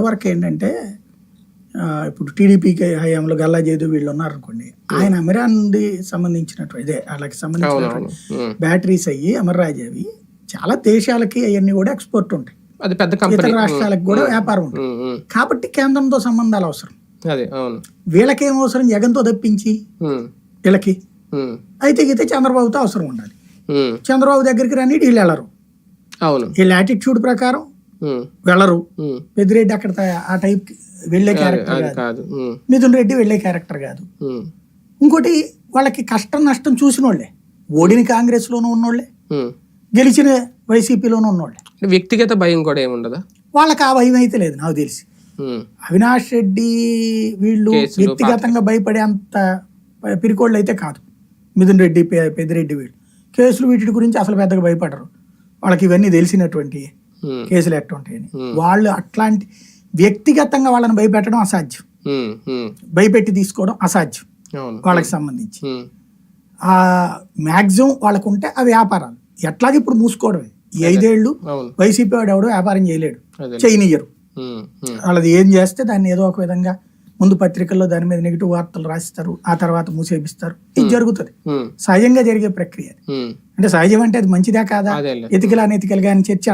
వరకు ఏంటంటే ఇప్పుడు టీడీపీకి హయాంలో గల్లా జేదు వీళ్ళు ఉన్నారనుకోండి ఆయన అమెరాన్ది సంబంధించినట్టు ఇదే వాళ్ళకి సంబంధించినటువంటి ఉమ్. బ్యాటరీస్ అయ్యి అమర్రాజ్ అవి చాలా దేశాలకి అవన్నీ కూడా ఎక్స్పోర్ట్ ఉంటాయి. అది పెద్ద ఇతర రాష్ట్రాలకు కూడా వ్యాపారం ఉంటుంది. కాబట్టి కేంద్రంతో సంబంధాలు అవసరం. వీళ్ళకేం అవసరం? జగన్తో తప్పించి వీళ్ళకి. అయితే గీతే చంద్రబాబుతో అవసరం ఉండాలి. చంద్రబాబు దగ్గరికి రాని వీళ్ళు వెళ్ళరు. వీళ్ళ యాటిట్యూడ్ ప్రకారం వెళ్ళరు. పెద్దిరెడ్డి అక్కడ ఆ టైప్ వెళ్ళే క్యారెక్టర్ కాదు. మిథున్ రెడ్డి వెళ్ళే క్యారెక్టర్ కాదు. ఇంకోటి వాళ్ళకి కష్టం నష్టం చూసిన వాళ్ళే ఓడిన కాంగ్రెస్ లోనూ ఉన్నోళ్ళే. గెలిచిన వైసీపీలోనూ ఉన్నోళ్ళే. వ్యక్తిగత భయం కూడా ఏముండదా? వాళ్ళకి ఆ భయం అయితే లేదు నాకు తెలిసి. అవినాష్ రెడ్డి వీళ్ళు వ్యక్తిగతంగా భయపడే అంత పిరికోళ్ళు అయితే కాదు. మిథున్ రెడ్డి పెద్దిరెడ్డి వీళ్ళు. కేసులు వీటి గురించి అసలు పెద్దగా భయపడరు. వాళ్ళకి ఇవన్నీ తెలిసినటువంటి కేసులు ఎట్టుంటాయని. Hmm. వాళ్ళు అట్లాంటి వ్యక్తిగతంగా వాళ్ళని భయపెట్టడం అసాధ్యం. ఉమ్. భయపెట్టి తీసుకోవడం అసాధ్యం. వాళ్ళకి సంబంధించి. ఆ మ్యాక్సిమం వాళ్ళకు ఉంటే ఆ వ్యాపారాలు. ఎట్లాగే ఇప్పుడు మూసుకోవడమే. ఈ ఐదేళ్ళు వైసీపీ వాడు ఎవడో వ్యాపారం చేయలేడు. ఉమ్, వాళ్ళది ఏం చేస్తే దాన్ని ఏదో ఒక విధంగా ముందు పత్రికల్లో దాని మీద నెగిటివ్ వార్తలు రాస్తారు ఆ తర్వాత మూసేపిస్తారు. ఇది జరుగుతుంది. సహజంగా జరిగే ప్రక్రియ. అంటే సహజం అంటే అది మంచిదా కాదా? ఎతికలా నెతికలుగా అని చర్చ